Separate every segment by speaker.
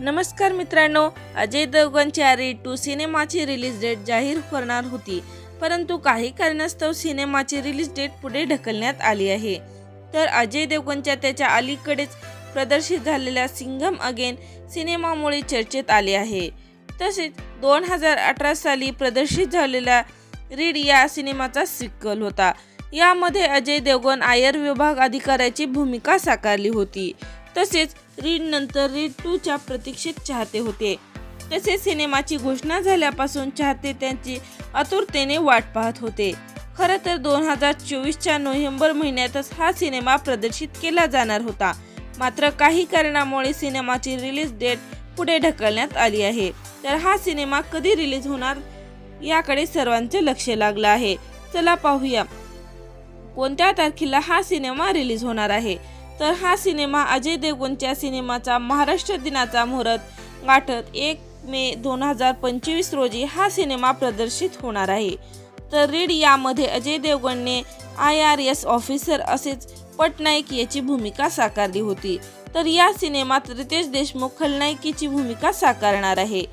Speaker 1: नमस्कार मित्रांनो अजय देवगनच्या रीड टू सिनेमाची रिलीज डेट जाहीर करणार होती परंतु काही कारणास्तव सिनेमाची रिलीज डेट पुढे ढकलण्यात आली आहे. तर अजय देवगनच्या त्याच्या अलीकडेच प्रदर्शित झालेल्या सिंघम अगेन सिनेमामुळे चर्चेत आले आहे. तसेच दोन हजार अठरा साली प्रदर्शित झालेला रीड या सिनेमाचा सिक्वल होता. यामध्ये अजय देवगन आयर विभाग अधिकाऱ्याची भूमिका साकारली होती. तसेच रीड नंतर रीड टूच्या प्रतीक्षेत चाहते होते. तसेच सिनेमाची घोषणा झाल्यापासून चाहते त्यांची आतुरतेने वाट पाहत होते. खरं तर दोन हजार चोवीसच्या नोव्हेंबर महिन्यातच हा सिनेमा प्रदर्शित केला जाणार होता. मात्र काही कारणामुळे सिनेमाची रिलीज डेट पुढे ढकलण्यात आली आहे. तर हा सिनेमा कधी रिलीज होणार याकडे सर्वांचे लक्ष लागलं आहे. चला पाहूया. कोणत्या तारखेला हा सिनेमा रिलीज होणार आहे? तर हा सिनेमा अजय देवगणच्या सिनेमाचा महाराष्ट्र दिनाचा मुहूर्त. गाठत एक मे दोन हजार पंचवीस रोजी हा सिनेमा प्रदर्शित होणार आहे. तर रीड यामध्ये अजय देवगणने आय आर एस ऑफिसर असेच पटनाईक याची भूमिका साकारली होती. तर या सिनेमात रितेश देशमुख खलनायकीची भूमिका साकारणार आहे.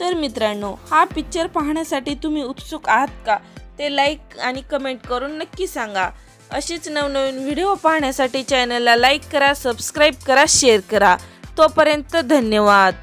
Speaker 1: तर मित्रांनो हा पिक्चर पाहण्यासाठी तुम्ही उत्सुक आहात का? ते लाईक आणि कमेंट करून नक्की सांगा. अशीच नवनवीन व्हिडिओ पाहण्यासाठी चॅनलला लाईक करा सबस्क्राईब करा शेअर करा. तोपर्यंत धन्यवाद.